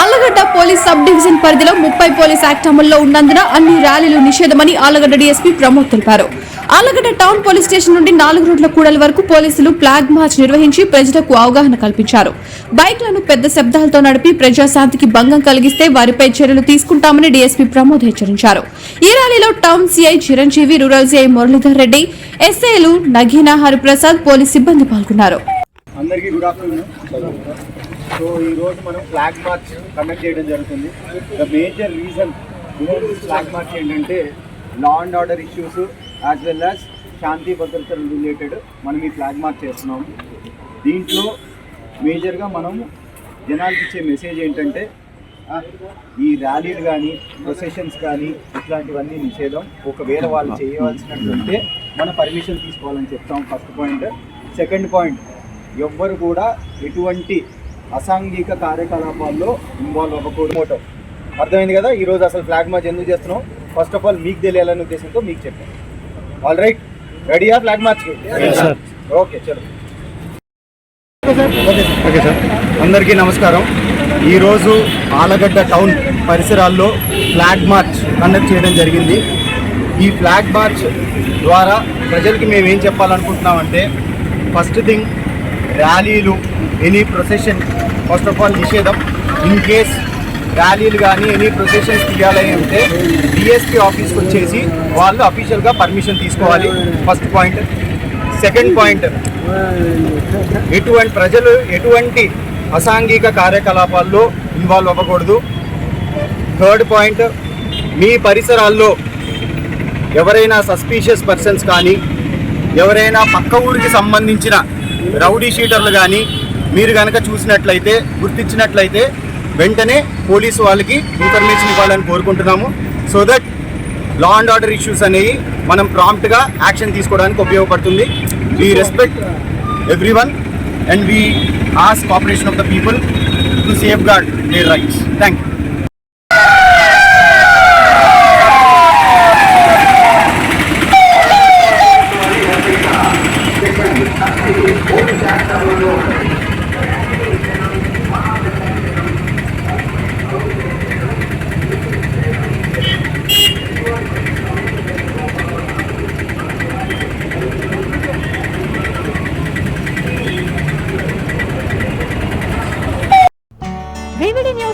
Allagadda police sub division పరిధిలో ముప్పై police act అమల్లో ఉన్నందున అన్ని ర్యాలీలు నిషేధమని ఆలగడ్డ డీఎస్పీ ప్రమోద్ తెలిపారు. ఆలగడ్డ టౌన్ పోలీస్ స్టేషన్ నుండి నాలుగు రోడ్ల కూడలి వరకు పోలీసులు ఫ్లాగ్ మార్చ్ నిర్వహించి ప్రజలకు అవగాహన కల్పించారు. బైక్లను పెద్ద శబ్దాలతో నడిపి ప్రజాశాంతికి భంగం కలిగిస్తే వారిపై చర్యలు తీసుకుంటామని డీఎస్పీ ప్రమోద్ హెచ్చరించారు. ఈ ర్యాలీలో town CI Chiranjeevi rural CI Muralidhar Reddy ఎస్ఐలు నగీనా హరిప్రసాద్ పోలీస్ సిబ్బంది పాల్గొన్నారు. అందరికీ గుడ్ ఆఫ్టర్నూన్ సో ఈరోజు మనం ఫ్లాగ్ మార్చ్ కండక్ట్ చేయడం జరుగుతుంది. The major reason flag march ఏంటంటే law and order issues as well as శాంతి భద్రతలు రిలేటెడ్ మనం ఈ ఫ్లాగ్ మార్చ్ చేస్తున్నాము. దీంట్లో మేజర్గా మనం జనాలకి ఇచ్చే మెసేజ్ ఏంటంటే ఈ ర్యాలీలు కానీ ప్రొసెషన్స్ కానీ ఇట్లాంటివన్నీ నిషేధం. ఒకవేళ వాళ్ళు చేయవలసినట్టుంటే మన పర్మిషన్ తీసుకోవాలని చెప్తాం ఫస్ట్ పాయింట్ సెకండ్ పాయింట్ ఎవ్వరు కూడా ఎటువంటి అసాంఘిక కార్యకలాపాల్లో ఇన్వాల్వ్ అవ్వకూడదు. మోటో అర్థమైంది కదా? ఈరోజు అసలు ఫ్లాగ్ మార్చ్ ఎందుకు చేస్తున్నాం? ఫస్ట్ ఆఫ్ ఆల్ మీకు తెలియాలనే ఉద్దేశంతో మీకు చెప్పాను. ఆల్ రైట్ రెడీయా ఫ్లాగ్ మార్చ్ ఓకే చలో. ఓకే సార్ అందరికీ నమస్కారం. ఈరోజు ఆలగడ్డ టౌన్ పరిసరాల్లో ఫ్లాగ్ మార్చ్ కండక్ట్ చేయడం జరిగింది. ఈ ఫ్లాగ్ మార్చ్ ద్వారా ప్రజలకి మేము ఏం చెప్పాలనుకుంటున్నామంటే ఫస్ట్ థింగ్ ర్యాలీలు any procession first of all నిషేధం. ఇన్ కేస్ ర్యాలీలు కానీ ఎనీ ప్రొసెషన్స్ తీయాలని ఉంటే డిఎస్పీ ఆఫీస్కి వచ్చేసి వాళ్ళు అఫీషియల్గా పర్మిషన్ తీసుకోవాలి. ఫస్ట్ పాయింట్ సెకండ్ పాయింట్ ఎటువంటి ప్రజలు ఎటువంటి అసాంఘిక కార్యకలాపాల్లో ఇన్వాల్వ్ అవ్వకూడదు. థర్డ్ పాయింట్ మీ పరిసరాల్లో ఎవరైనా సస్పీషియస్ పర్సన్స్ కానీ ఎవరైనా పక్క ఊరికి సంబంధించిన రౌడీ షీటర్లు కానీ మీరు కనుక చూసినట్లయితే గుర్తించినట్లయితే వెంటనే పోలీసు వాళ్ళకి ఇన్ఫర్మేషన్ ఇవ్వాలని కోరుకుంటున్నాము. So that law and order issues అనేవి మనం ప్రాంప్ట్గా యాక్షన్ తీసుకోవడానికి ఉపయోగపడుతుంది. We respect every one and we ask cooperation of the people to safeguard their rights thank you VVD news